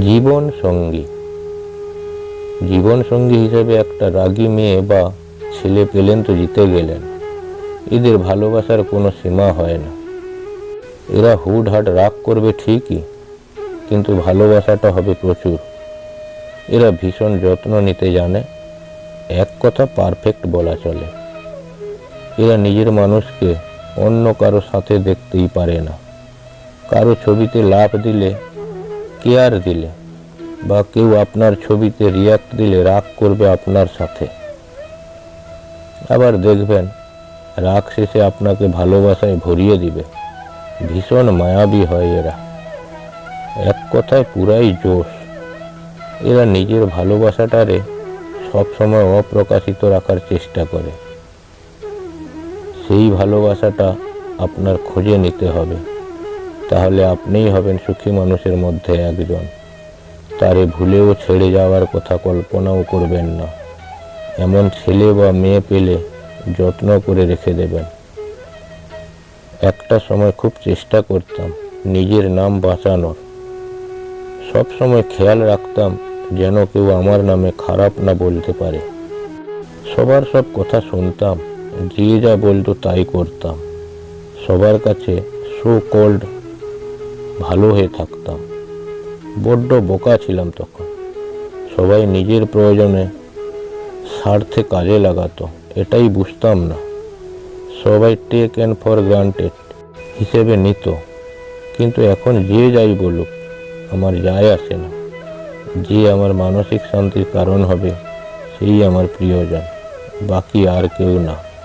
জীবন সঙ্গী জীবন সঙ্গী হিসেবে একটা রাগী মেয়ে বা ছেলে পেলেন তো জিতে গেলেন। এদের ভালোবাসার কোনো সীমা হয় না। এরা হুটহাট রাগ করবে ঠিকই, কিন্তু ভালোবাসাটা হবে প্রচুর। এরা ভীষণ যত্ন নিতে জানে, এক কথা পারফেক্ট বলা চলে। এরা নিজের মানুষকে অন্য কারও সাথে দেখতেই পারে না। কারও ছবিতে লাভ দিলে কেয়ার দিলে? বা কেউ আপনার ছবিতে রিয়াক্ট দিলে রাগ করবে আপনার সাথে। আবার দেখবেন, রাগ শেষে আপনাকে ভালোবাসায় ভরিয়ে দিবে। ভীষণ মায়াবী হয় এরা। এক কথায় পুরাই জোশ। এরা নিজের ভালোবাসাটারে সবসময় অপ্রকাশিত রাখার চেষ্টা করে। সেই ভালোবাসাটা আপনার খোঁজে নিতে হবে। তাহলে আপনিই হবেন সুখী মানুষের মধ্যে একজন। তারে ভুলেও ছেড়ে যাওয়ার কথা কল্পনাও করবেন না। এমন ছেলে বা মেয়ে পেলে যত্ন করে রেখে দেবেন। একটা সময় খুব চেষ্টা করতাম নিজের নাম বাঁচানোর। সব সময় খেয়াল রাখতাম যেন কেউ আমার নামে খারাপ না বলতে পারে। সবার সব কথা শুনতাম, যে যা বলতো তাই করতাম। সবার কাছে সো কল্ড ভালো হয়ে থাকতাম। বড্ড বোকা ছিলাম তখন। সবাই নিজের প্রয়োজনে স্বার্থে কাজে লাগাতো, এটাই বুঝতাম না। সবাই টেক অ্যান্ড ফর গ্রান্টেড হিসেবে নিত। কিন্তু এখন যে যাই বলুক, আমার যায় আসে না। যে আমার মানসিক শান্তির কারণ হবে, সেই আমার প্রিয়জন, বাকি আর কেউ না।